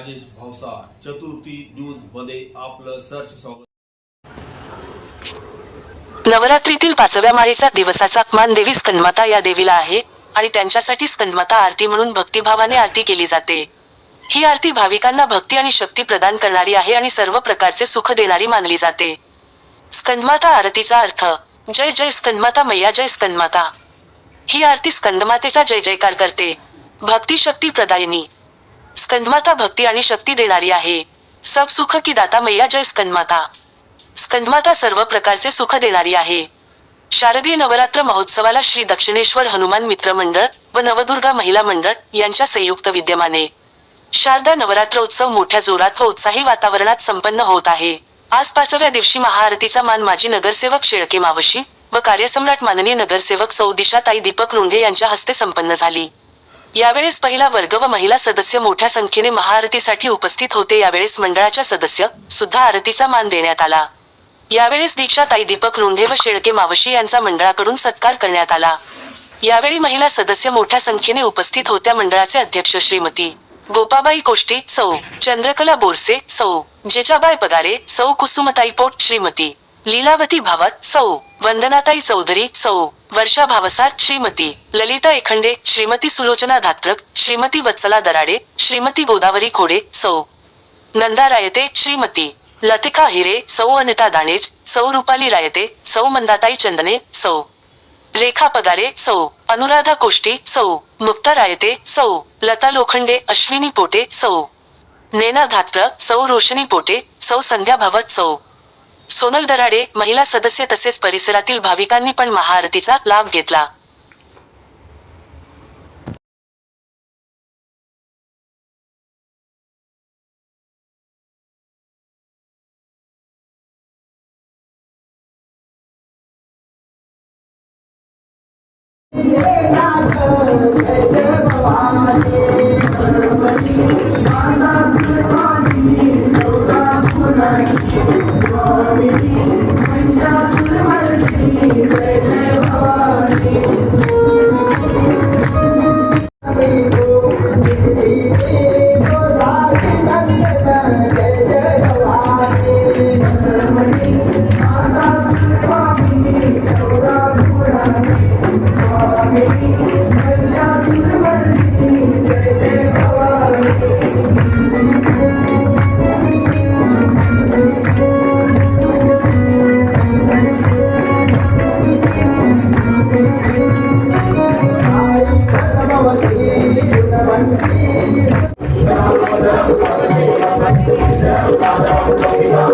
राजेश भावसा चतुर्थी न्यूजमध्ये आपलं सर्च स्वागत. नवरात्रीतील पाचव्या माळेचा दिवसाचा मान देवी स्कंदमाता या देवीला आहे आणि त्यांच्यासाठी स्कंदमाता आरती म्हणून भक्तिभावाने आरती केली जाते. ही आरती भाविकांना भक्ती आणि शक्ती प्रदान करणारी आहे आणि सर्व प्रकारचे सुख देणारी मानली जाते. स्कंदमाता आरतीचा अर्थ जय जय स्कंदमाता मैया जय स्कंदमाता ही आरती स्कंदमातेचा जय जयकार करते. भक्ती शक्ती प्रदायिनी. स्कंदमाता भक्ती आणि शक्ती देणारी आहे. सब सुख की दाता मैया जय स्कंदमाता. स्कंदमाता सर्व प्रकारचे सुख देणारी आहे. शारदीय नवरात्र महोत्सवाला श्री दक्षिणेश्वर हनुमान मित्र मंडळ व नवदुर्गा महिला मंडळ यांच्या संयुक्त विद्यमाने. शारदा नवरात्र उत्सव मोठ्या जोरात व उत्साही वातावरणात संपन्न होत आहे. आज पाचव्या दिवशी महाआरतीचा मान माजी नगरसेवक शेळके मावशी व कार्यसम्राट माननीय नगरसेवक सौदिशाताई दीपक रुंढे यांच्या हस्ते संपन्न झाली. यावेळेस पहिला वर्ग व महिला सदस्य मोठ्या संख्येने महाआरतीसाठी उपस्थित होते. यावेळेस मंडळाच्या सदस्य सुद्धा आरतीचा मान देण्यात आला. यावेळेस दीक्षाताई दीपक लोंढे व शेळके मावशी यांचा मंडळाकडून सत्कार करण्यात आला. यावेळी महिला सदस्य मोठ्या संख्येने उपस्थित होत्या मंडळाचे अध्यक्ष श्रीमती गोपाबाई कोष्टी सौ चंद्रकला बोरसे सौ जेजाबाई पगारे सौ कुसुमताई पोट श्रीमती लीलावती भावात सौ वंदनाताई चौधरी सौ वर्षा भावसार श्रीमती ललिता एखंडे श्रीमती सुलोचना धात्रक श्रीमती वत्सला दराडे श्रीमती गोदावरी खोडे सौ नंदा रायते श्रीमती लतिका हिरे सौ अनिता दाणेज सौ रुपाली रायते सौ मंदाताई चंदने सौ रेखा पगारे सौ अनुराधा कोष्टी सौ मुक्ता रायते सौ लता लोखंडे अश्विनी पोटे सौ नेना धात्र सौ रोशनी पोटे सौ संध्या भवत सौ सोनल दराडे महिला सदस्य तसेच परिसरातील भाविकांनी पण महाआरतीचा लाभ घेतला. सगळ्या महिला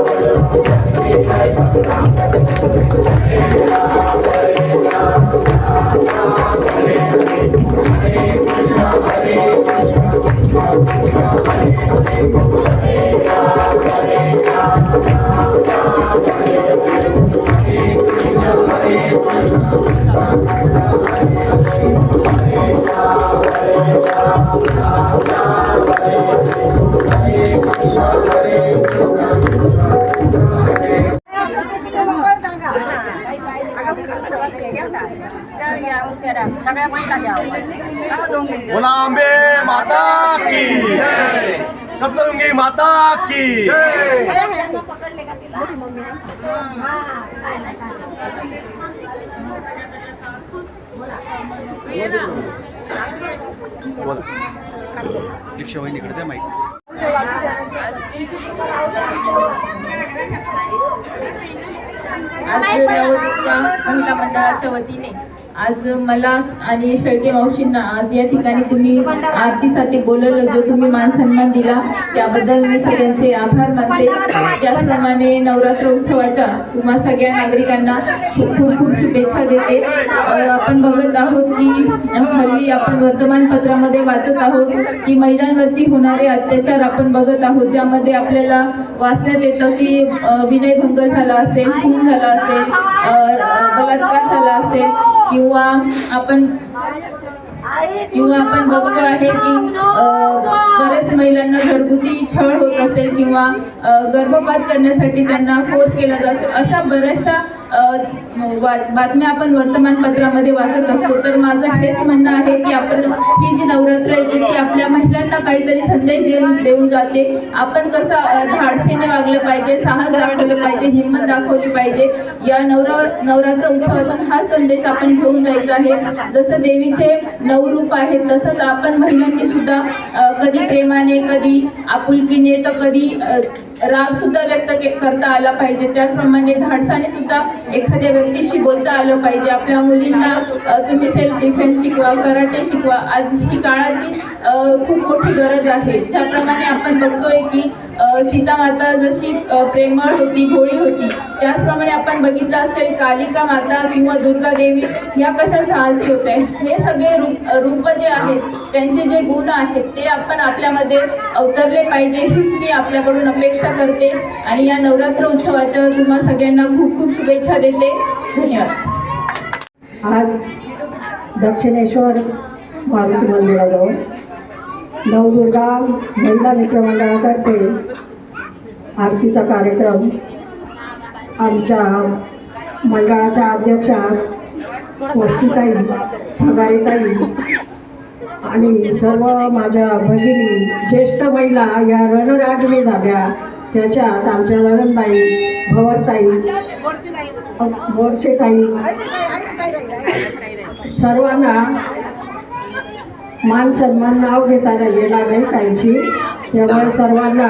बोला अंबे माता की। सप्तगंगी माता की। दीक्षा वहिनीकडे द्या माहिती आज महिला मंडळाच्या वतीने. आज मला आणि शेळके मावशींना आज या ठिकाणी तुम्ही आरतीसाठी बोलवलं जो तुम्ही मान सन्मान दिला त्याबद्दल मी सगळ्यांचे आभार मानते. त्याचप्रमाणे नवरात्र उत्सवाच्या तुम्हा सगळ्या नागरिकांना खूप खूप शुभेच्छा देते. आपण बघत आहोत की हल्ली आपण वर्तमानपत्रामध्ये वाचत आहोत की महिलांवरती होणारे अत्याचार आपण बघत आहोत ज्यामध्ये आपल्याला वाचण्यात येतं की विनयभंग झाला असेल खून झाला असेल बलात्कार झाला असेल किंवा आपण किंवा आपण बघतो आहे की महिलांना घरगुती छळ होत असेल किंवा गर्भपात करण्यासाठी त्यांना फोर्स केला जात असेल अशा बऱ्याचशा बातम्या आपण वर्तमानपत्रामध्ये वाचत असतो. तर माझं हेच म्हणणं आहे की आपण ही जी नवरात्र येते ती आपल्या महिलांना काहीतरी संदेश देऊन देऊन जाते. आपण कसं धाडसीने वागलं पाहिजे साहस दाखवलं पाहिजे हिंमत दाखवली पाहिजे या नवरा नवरात्र उत्सवातून हा संदेश आपण घेऊन जायचा आहे. जसं देवीचे नऊ रूप आहेत तसंच आपण महिलांनी सुद्धा कधी प्रेमाने कधी आपुलकीने तर कधी राग सुद्धा व्यक्त के- करता आला पाहिजे. त्याचप्रमाणे धाडसाने सुद्धा एखाद्या व्यक्तीशी बोलता आलं पाहिजे. आपल्या मुलींना तुम्ही सेल्फ डिफेन्स शिकवा कराटे शिकवा. आज ही काळाची खूप मोठी गरज आहे. ज्याप्रमाणे आपण बघतोय की सीता माता जशी प्रेमळ होती भोळी होती त्याचप्रमाणे आपण बघितलं असेल कालिका माता किंवा दुर्गा देवी या कशा साहसी होत्या? हे सगळे रूप रूप जे आहेत त्यांचे जे गुण आहेत ते आपण आपल्यामध्ये अवतरले पाहिजे हीच मी आपल्याकडून अपेक्षा करते. आणि या नवरात्र उत्सवाच्या तुम्हा सगळ्यांना खूप खूप शुभेच्छा देते. धन्यवाद. आज दक्षिणेश्वर मारुती मंदिराजवळ नवदुर्गा महिला मित्रमंडळातर्फे आरतीचा कार्यक्रम आमच्या मंडळाच्या अध्यक्षा वस्तुताई फगारीताई आणि सर्व माझ्या भगिनी ज्येष्ठ महिला या रणरागिणी झाल्या त्याच्यात आमच्या नरनबाई भवरताई बोरशेताई सर्वांना मान सन्मान नाव घेता येणार नाही त्यांची त्यामुळे सर्वांना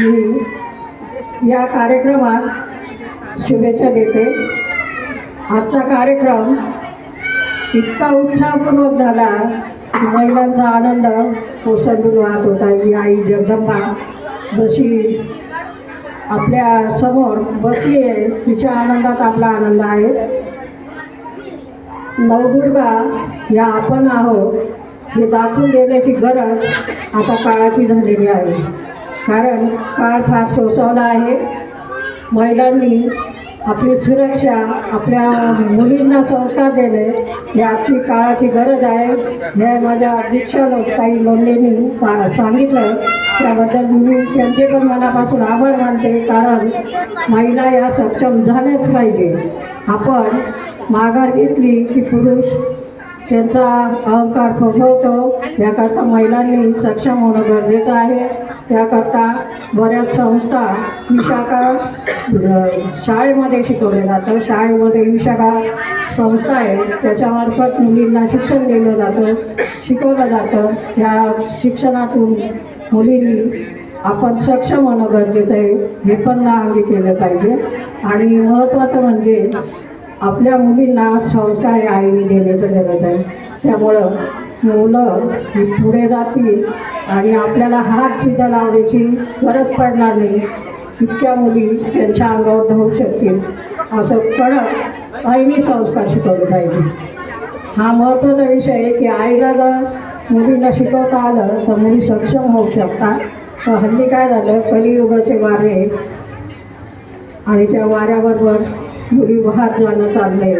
मी या कार्यक्रमात शुभेच्छा देते. आजचा कार्यक्रम इतका उत्साहपूर्वक झाला की महिलांचा आनंद ओसंडून वाहत होता. ही आई जगदंबा जशी आपल्यासमोर बसली आहे तिच्या आनंदात आपला आनंद आहे. नवदुर्गा या आपण आहोत. हे दाखवून देण्याची गरज आता काळाची झालेली आहे. कारण काळ फार सोसवला आहे. महिलांनी आपली सुरक्षा आपल्या मुलींना संस्कार देणे ही आजची काळाची गरज आहे. हे माझ्या दीक्षा काही लोंढेंनी सांगितलं त्याबद्दल मी त्यांचे पण मनापासून आभार मानते. कारण महिला या सक्षम झाल्याच पाहिजे. आपण माघार घेतली की पुरुष त्यांचा अहंकार फसवतो याकरता महिलांनी सक्षम होणं गरजेचं आहे. त्याकरता बऱ्याच संस्था विशाखा शाळेमध्ये शिकवले जातं शाळेमध्ये विशाखा संस्था आहे. त्याच्यामार्फत मुलींना शिक्षण दिलं जातं शिकवलं जातं. या शिक्षणातून मुलींनी आपण सक्षम होणं गरजेचं आहे. हे पण ना अंगी केलं पाहिजे. आणि महत्त्वाचं म्हणजे आपल्या मुलींना संस्कार हे आईने देण्याचं गरज आहे. त्यामुळं मुलं पुढे जातील आणि आपल्याला हात सुद्धा लावण्याची गरज पडणार नाही. इतक्या मुली त्यांच्या अंगावर धावू शकतील. असं कडक आईने संस्कार शिकवले पाहिजे. हा महत्त्वाचा विषय आहे की आईला जर मुलींना शिकवता आलं तर मुली सक्षम होऊ शकतात. तर हल्ली काय झालं? कलियुगाचे वारे आणि त्या वाऱ्याबरोबर मुली वाहत जाणं चाललंय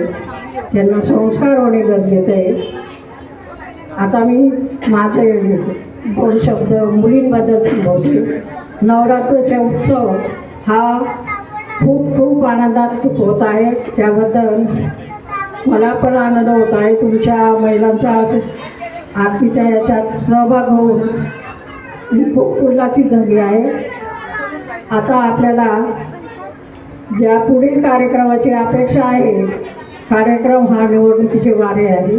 त्यांना संस्कार होणे गरजेचं आहे. आता मी माझे दोन शब्द मुलींबद्दल बोलते नवरात्रीचा उत्सव हा खूप खूप आनंदात होत आहे. त्याबद्दल मला पण आनंद होत आहे. तुमच्या महिलांचा आरतीच्या याच्यात सहभाग होऊन मी खूप फुलाची झाली आहे. आता आपल्याला ज्या पुढील कार्यक्रमाची अपेक्षा आहे कार्यक्रम हा निवडणुकीचे वारे आहे.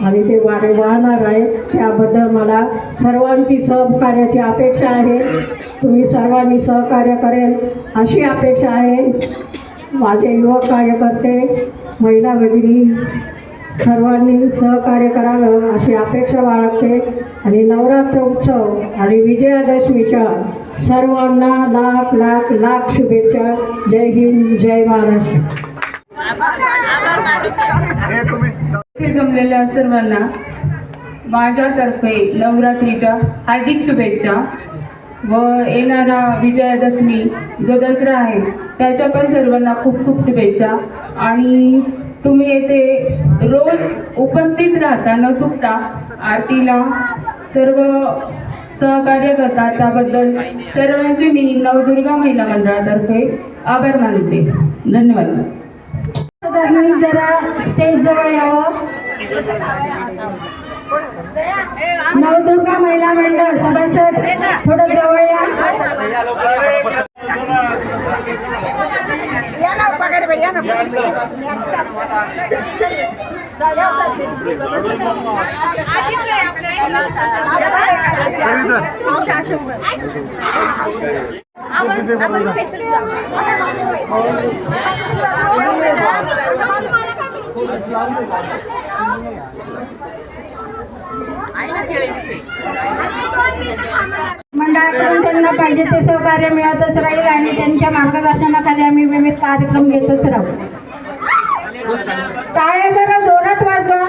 आणि ते वारे वाहणार आहे त्याबद्दल मला सर्वांची सहकार्याची अपेक्षा आहे. तुम्ही सर्वांनी सहकार्य करेल अशी अपेक्षा आहे. माझे युवक कार्यकर्ते महिला भगिनी सर्वांनी सहकार्य करावं अशी अपेक्षा बाळगते. आणि नवरात्र उत्सव आणि विजयादशमीच्या सर्वांना लाख लाख लाख शुभेच्छा. जय हिंद जय महाराष्ट्र. इथे जमलेल्या सर्वांना माझ्यातर्फे नवरात्रीच्या हार्दिक शुभेच्छा व येणारा विजयादशमी जो दसरा आहे त्याच्या पण सर्वांना खूप खूप शुभेच्छा. आणि तुम्ही येथे रोज उपस्थित राहता न चुकता आरतीला सर्व सहकार्य करतात. त्याबद्दल सर्वांचे मी नवदुर्गा महिला मंडळातर्फे आभार मानते. धन्यवाद. जरा स्टेज जवळ यावं. नवदुर्गा महिला मंडळ सभासद थोडं जवळ या. मंडळाकडून त्यांना पाहिजे ते सहकार्य मिळतच राहील आणि त्यांच्या मार्गदर्शनाखाली आम्ही विविध कार्यक्रम घेतच राहू. टाळ्या जरा जोरात वाजवा.